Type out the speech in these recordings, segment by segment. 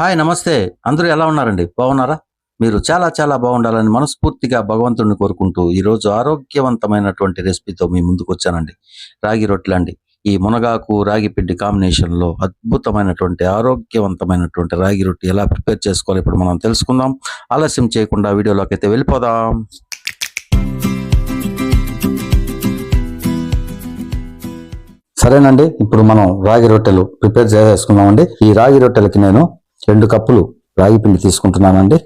Hi నమస్తే. అందరూ ఎలా ఉన్నారండి? బాగున్నారా? మీరు చాలా చాలా బాగుండాలని మనస్ఫూర్తిగా భగవంతుడిని కోరుకుంటూ ఈరోజు ఆరోగ్యవంతమైనటువంటి రెసిపీతో మీ ముందుకు వచ్చానండి. రాగి రొట్టెలు అండి ఈ మునగాకు రాగి పిండి అద్భుతమైనటువంటి ఆరోగ్యవంతమైనటువంటి రాగి రొట్టె ఎలా ప్రిపేర్ చేసుకోవాలి ఇప్పుడు మనం తెలుసుకుందాం. ఆలస్యం చేయకుండా వీడియోలోకి అయితే వెళ్ళిపోదాం. సరేనండి ఇప్పుడు మనం రాగి రొట్టెలు ప్రిపేర్ చేసేసుకుందామండి. ఈ రాగి రొట్టెలకి నేను రెండు కప్పులు రాగి పిండి తీసుకుంటున్నానండి.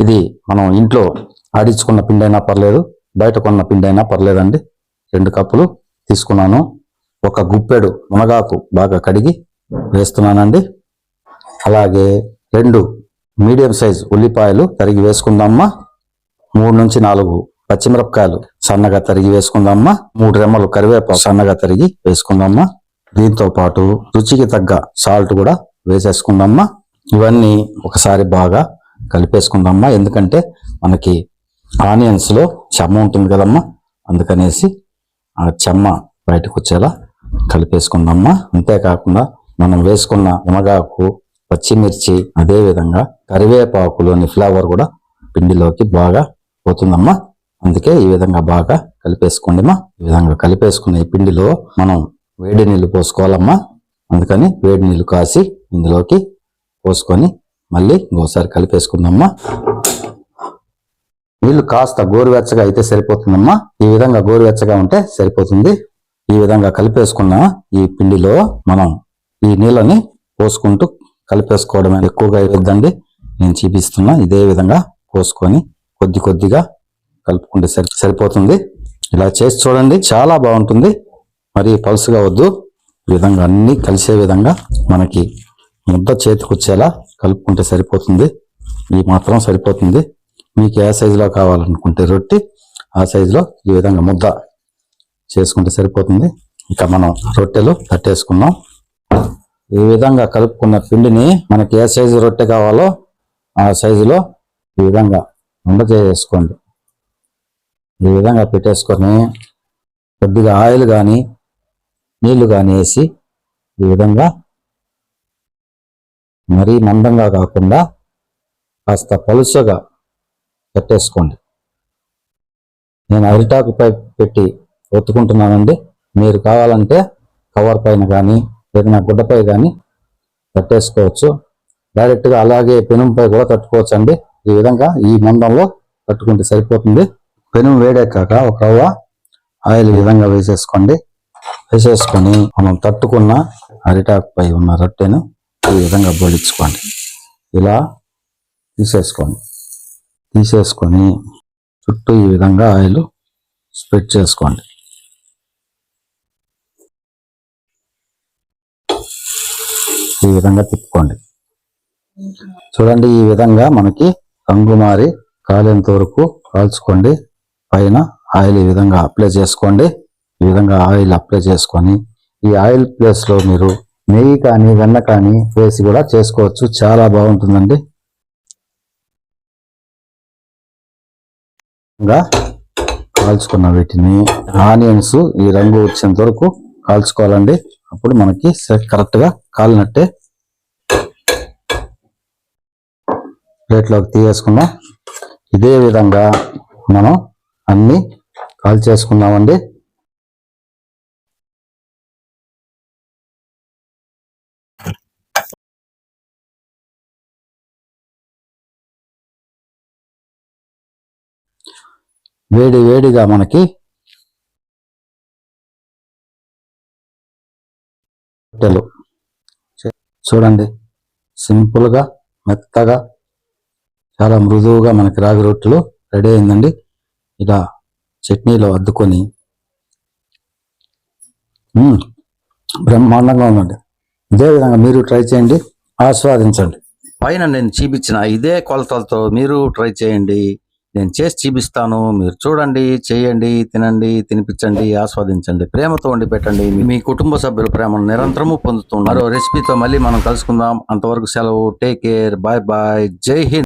ఇది మనం ఇంట్లో ఆడించుకున్న పిండి అయినా పర్లేదు బయట కొన్న పిండి అయినా పర్లేదండి. రెండు కప్పులు తీసుకున్నాను. ఒక గుప్పెడు మునగాకు బాగా కడిగి వేస్తున్నానండి. అలాగే రెండు మీడియం సైజ్ ఉల్లిపాయలు తరిగి వేసుకుందామా. మూడు నుంచి నాలుగు పచ్చిమిరపకాయలు సన్నగా తరిగి వేసుకుందామా. మూడు రెమ్మలు కరివేపాకు సన్నగా తరిగి వేసుకుందామా. దీంతో పాటు రుచికి తగ్గ సాల్ట్ కూడా వేసేసుకుందామా ఇవన్నీ ఒకసారి బాగా కలిపేసుకుందామా ఎందుకంటే మనకి ఆనియన్స్లో చెమ్మ ఉంటుంది కదమ్మా. అందుకనేసి ఆ చెమ్మ బయటకు వచ్చేలా కలిపేసుకుందామా అంతేకాకుండా మనం వేసుకున్న మునగాకు పచ్చిమిర్చి అదేవిధంగా కరివేపాకులోని ఫ్లేవర్ కూడా పిండిలోకి బాగా పోతుందమ్మా. అందుకే ఈ విధంగా బాగా కలిపేసుకోండిమా. ఈ విధంగా కలిపేసుకున్న ఈ పిండిలో మనం వేడి నీళ్ళు పోసుకోవాలమ్మా. అందుకని వేడి నీళ్ళు కాసి ఇందులోకి పోసుకొని మళ్ళీ ఇంకోసారి కలిపేసుకుందామా నీళ్ళు కాస్త గోరువెచ్చగా అయితే సరిపోతుందమ్మా. ఈ విధంగా గోరువెచ్చగా ఉంటే సరిపోతుంది. ఈ విధంగా కలిపేసుకున్న ఈ పిండిలో మనం ఈ నీళ్ళని పోసుకుంటూ కలిపేసుకోవడమే. ఎక్కువగా ఇవ్వద్దండి నేను చూపిస్తున్నా ఇదే విధంగా పోసుకొని కొద్ది కొద్దిగా కలుపుకుంటే సరి సరిపోతుంది. ఇలా చేసి చూడండి. చాలా బాగుంటుంది. మరి పలుసుగా వద్దు. విధంగా అన్నీ కలిసే విధంగా మనకి ముద్ద చేతికి వచ్చేలా కలుపుకుంటే సరిపోతుంది. ఈ మాత్రం సరిపోతుంది. మీకు ఏ సైజులో కావాలనుకుంటే రొట్టి ఆ సైజులో ఈ విధంగా ముద్ద చేసుకుంటే సరిపోతుంది. ఇక మనం రొట్టెలు కట్టేసుకున్నాం ఈ విధంగా కలుపుకున్న పిండిని మనకి ఏ సైజు రొట్టె కావాలో ఆ సైజులో ఈ విధంగా ఉండ చేసుకోండి ఈ విధంగా పెట్టేసుకొని కొద్దిగా ఆయిల్ కానీ నీళ్ళు కానీ వేసి ఈ విధంగా మరీ మందంగా కాకుండా కాస్త పలుచగా పెట్టేసుకోండి నేను అరిటాకు పై పెట్టి ఒత్తుకుంటున్నానండి. మీరు కావాలంటే కవర్ పైన కానీ ఏదైనా గుడ్డపై కానీ కట్టేసుకోవచ్చు. డైరెక్ట్గా అలాగే పెనుంపై కూడా కట్టుకోవచ్చు అండి ఈ విధంగా ఈ మందంలో కట్టుకుంటే సరిపోతుంది. పెనుం వేడెక్కాక ఒక రవ్వ ఆయిల్ విధంగా వేసేసుకోండి. వేసేసుకొని మనం తట్టుకున్న అరిటాకుపై ఉన్న రొట్టెను ఈ విధంగా బోలించుకోండి. ఇలా తీసేసుకోండి. తీసేసుకొని చుట్టూ ఈ విధంగా ఆయిల్ స్ప్రెడ్ చేసుకోండి. ఈ విధంగా తిప్పుకోండి. చూడండి ఈ విధంగా మనకి రంగు మారి కాలేంత వరకు కాల్చుకోండి. పైన ఆయిల్ ఈ విధంగా అప్లై చేసుకోండి. ఈ విధంగా ఆయిల్ అప్లై చేసుకొని ఈ ఆయిల్ ప్లేస్లో మీరు నెయ్యి కానీ వెన్న కానీ వేసి కూడా చేసుకోవచ్చు. చాలా బాగుంటుందండి. కాల్చుకున్న వీటిని ఆనియన్స్ ఈ రంగు వచ్చేంత వరకు కాల్చుకోవాలండి. అప్పుడు మనకి కరెక్ట్గా కాలినట్టే ప్లేట్లోకి తీసేసుకున్నాం ఇదే విధంగా మనం అన్ని కాల్చేసుకున్నామండి వేడి వేడిగా మనకి రొట్టెలు చూడండి సింపుల్గా మెత్తగా చాలా మృదువుగా మనకి రాగి రొట్టెలు రెడీ అయిందండి. ఇలా చట్నీలో అద్దుకొని బ్రహ్మాండంగా ఉందండి. ఇదే విధంగా మీరు ట్రై చేయండి ఆస్వాదించండి. పైన నేను చూపించిన ఇదే కొలతలతో మీరు ట్రై చేయండి. నేను చేసి చూపిస్తాను. మీరు చూడండి చేయండి తినండి తినిపించండి ఆస్వాదించండి ప్రేమతో వండి పెట్టండి. మీ కుటుంబ సభ్యుల ప్రేమను నిరంతరము పొందుతున్నారు రెసిపీతో మళ్ళీ మనం కలుసుకుందాం. అంతవరకు సెలవు. టేక్ కేర్ బాయ్ బాయ్ జై హింద్.